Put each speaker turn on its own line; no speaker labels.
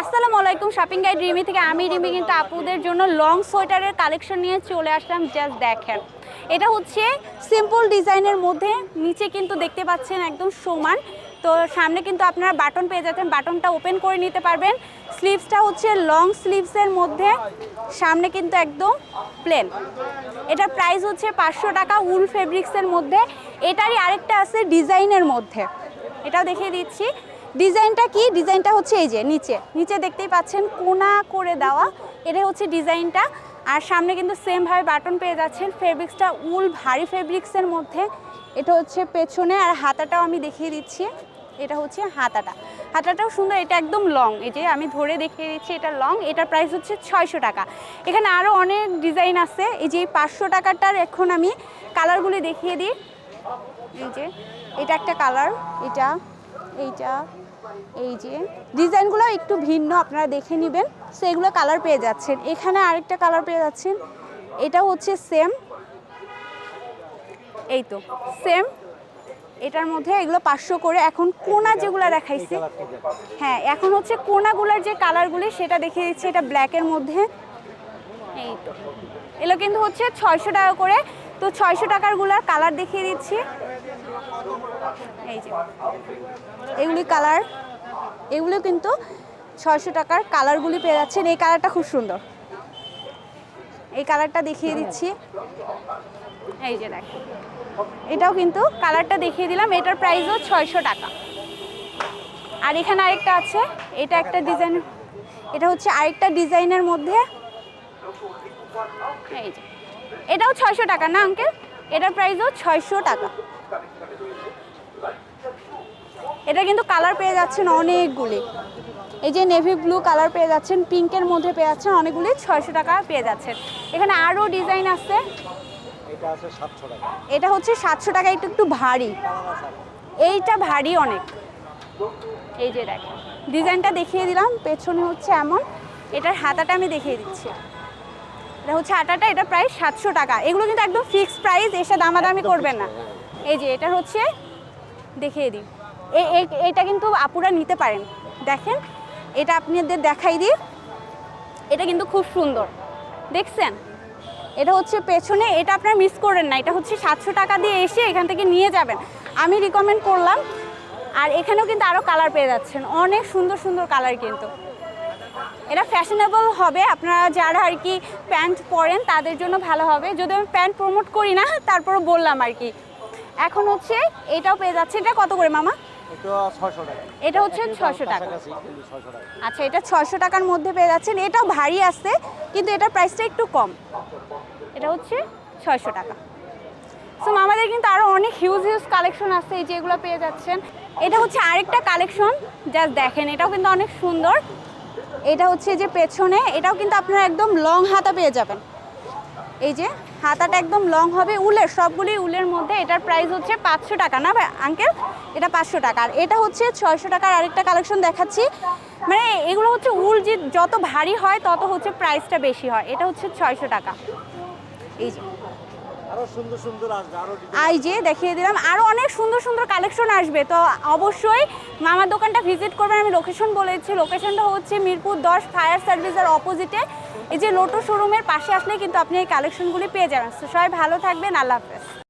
আসসালামু আলাইকুম shopping guide Rimi থেকে আমি রিমি কিন্তু আপুদের জন্য লং সোয়েটারের কালেকশন নিয়ে চলে আসলাম জাস্ট দেখেন। এটা হচ্ছে সিম্পল ডিজাইনের মধ্যে, নিচে কিন্তু দেখতে পাচ্ছেন একদম সমান। তো সামনে কিন্তু আপনারা বাটন পেয়ে যাচ্ছেন বাটনটা ওপেন করে নিতে পারবেন। স্লিভসটা হচ্ছে লং স্লিভসের মধ্যে, সামনে কিন্তু একদম প্লেন এটার প্রাইস হচ্ছে পাঁচশো টাকা উল ফেব্রিক্সের মধ্যে। এটারই আরেকটা আছে ডিজাইনের মধ্যে। এটাও দেখিয়ে দিচ্ছি। ডিজাইনটা কি? ডিজাইনটা হচ্ছে এই যে, নিচে। নিচে দেখতেই পাচ্ছেন কোনা করে দেওয়া। এটা হচ্ছে ডিজাইনটা। আর সামনে কিন্তু সেমভাবে বাটন পেয়ে যাচ্ছেন। ফেব্রিক্সটা উল, ভারী ফেব্রিক্সের মধ্যে। এটা হচ্ছে পেছনে আর হাতাটাও আমি দেখিয়ে দিচ্ছি। এটা হচ্ছে হাতাটা। হাতাটাও সুন্দর, এটা একদম লং এই যে আমি ধরে দেখিয়ে দিচ্ছি, এটা লং এটার প্রাইস হচ্ছে ছয়শো টাকা। এখানে আরও অনেক ডিজাইন আছে। এই যে পাঁচশো টাকাটার এখন আমি কালারগুলি দেখিয়ে দিই। এই যে, এটা একটা কালার এটা, এইটা। এই যে ডিজাইনগুলো একটু ভিন্ন, আপনারা দেখে নেবেন। সো এগুলো কালার পেয়ে যাচ্ছেন। এখানে আরেকটা কালার পেয়ে যাচ্ছেন। এটা হচ্ছে সেম এই তো সেম এটার মধ্যে এগুলো পাঁচশো করে এখন কোনা যেগুলো দেখাইছি। হ্যাঁ এখন হচ্ছে কোনাগুলোর যে কালারগুলি সেটা দেখিয়ে দিচ্ছে। এটা ব্ল্যাকের মধ্যে। এই তো। এগুলো কিন্তু হচ্ছে ছয়শো টাকা করে। তো ছয়শো টাকারগুলার কালার দেখিয়ে দিচ্ছি। এই যে, এগুলি কালার এগুলো কিন্তু ছয়শো টাকার কালারগুলি পেয়ে যাচ্ছেন। এই কালারটা খুব সুন্দর। এই কালারটা দেখিয়ে দিচ্ছি। এই যে দেখ এটাও কিন্তু কালারটা দেখিয়ে দিলাম। এটার প্রাইসও ছয়শো টাকা। আর এখানে আরেকটা আছে, এটা একটা ডিজাইন, এটা হচ্ছে আরেকটা ডিজাইনের মধ্যে। এই যে, এটাও ছয়শো টাকা না, আঙ্কেল? এটার প্রাইসও ছয়শো টাকা। এটা কিন্তু কালার পেয়ে যাচ্ছেন অনেকগুলি। এই যে নেভি ব্লু কালার পেয়ে যাচ্ছেন পিঙ্কের মধ্যে পেয়ে যাচ্ছেন অনেকগুলি ছয়শো টাকা পেয়ে যাচ্ছেন। এখানে আরও ডিজাইন আছে।
এটা
হচ্ছে সাতশো টাকা একটু একটু ভারী। এইটা ভারী অনেক। এই যে দেখেন ডিজাইনটা দেখিয়ে দিলাম পেছনে হচ্ছে এমন। এটার হাতাটা আমি দেখিয়ে দিচ্ছি। এটা হচ্ছে হাতাটা এটা প্রায় সাতশো টাকা। এগুলো কিন্তু একদম ফিক্সড প্রাইস এসে দামাদামি করবেন না। এই যে এটা হচ্ছে দেখিয়ে দিই। এটা কিন্তু আপুরা নিতে পারেন। দেখেন, এটা আপনাদের দেখাই দিই। এটা কিন্তু খুব সুন্দর। দেখছেন? এটা হচ্ছে পেছনে, এটা আপনারা মিস করেন না। এটা হচ্ছে সাতশো টাকা দিয়ে এসে এখান থেকে নিয়ে যাবেন। আমি রিকমেন্ড করলাম। আর এখানেও কিন্তু আরও কালার পেয়ে যাচ্ছেন। অনেক সুন্দর সুন্দর কালার কিন্তু। এটা ফ্যাশনেবল হবে। আপনারা যারা আর কি প্যান্ট পরেন, তাদের জন্য ভালো হবে। যদি আমি প্যান্ট প্রমোট করি না তারপরে বললাম আর কি। এখন হচ্ছে এটাও পেয়ে যাচ্ছে। এটা কত করে মামা?
এটা ছয়শো টাকা।
এটা হচ্ছে ছশো টাকা।
ছয়শো টাকা।
আচ্ছা এটা ছশো টাকার মধ্যে পেয়ে যাচ্ছেন। এটাও ভারী আছে কিন্তু এটার প্রাইসটা একটু কম। এটা হচ্ছে ছয়শো টাকা। সো আমাদের কিন্তু আরও অনেক হিউজ হিউজ কালেকশন আছে এই যেগুলো পেয়ে যাচ্ছেন। এটা হচ্ছে আরেকটা কালেকশন জাস্ট দেখেন এটাও কিন্তু অনেক সুন্দর। এটা হচ্ছে যে পেছনে এটাও কিন্তু আপনারা একদম লং হাতা পেয়ে যাবেন। এই যে, হাতাটা একদম লং হবে, উলের, সবগুলি উলের মধ্যে এটার প্রাইস হচ্ছে পাঁচশো টাকা। না আঙ্কেল এটা পাঁচশো টাকা। আর এটা হচ্ছে ছয়শো টাকার আরেকটা কালেকশন দেখাচ্ছি। মানে এগুলো হচ্ছে উল যে যত ভারী হয়, তত হচ্ছে প্রাইসটা বেশি হয়। এটা হচ্ছে ছয়শো টাকা। এই যে। আই যে দেখিয়ে দিলাম আরও অনেক সুন্দর সুন্দর কালেকশন আসবে। তো অবশ্যই মামার দোকানটা ভিজিট করবেন। আমি লোকেশন বলেছি। লোকেশনটা হচ্ছে মিরপুর দশ ফায়ার সার্ভিসের অপোজিটে এই যে লোটো শোরুমের পাশে আসলে কিন্তু আপনি এই কালেকশনগুলি পেয়ে যাবেন। সবাই ভালো থাকবেন। আল্লাহ হাফেজ।